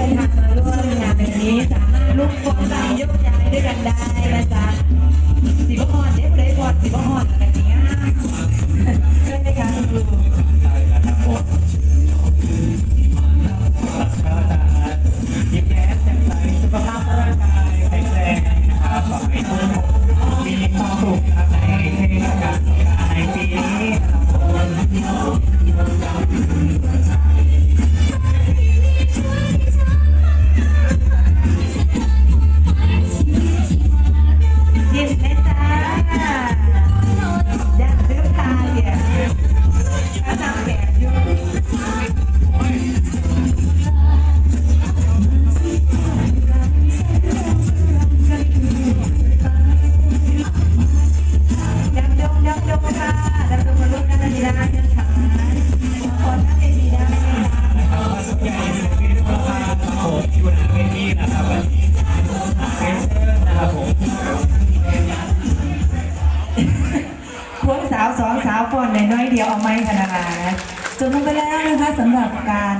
ดินทางมาร่วมงานในนี้ สามารถลุกฟ้องรำยกย้ายด้วยกันได้นะจ๊ะสีบพร ควงสาวสองสาวฟอนในน้อยเดียวเอาไม้ขนาดนะจบลงไปแล้วนะคะสำหรับการ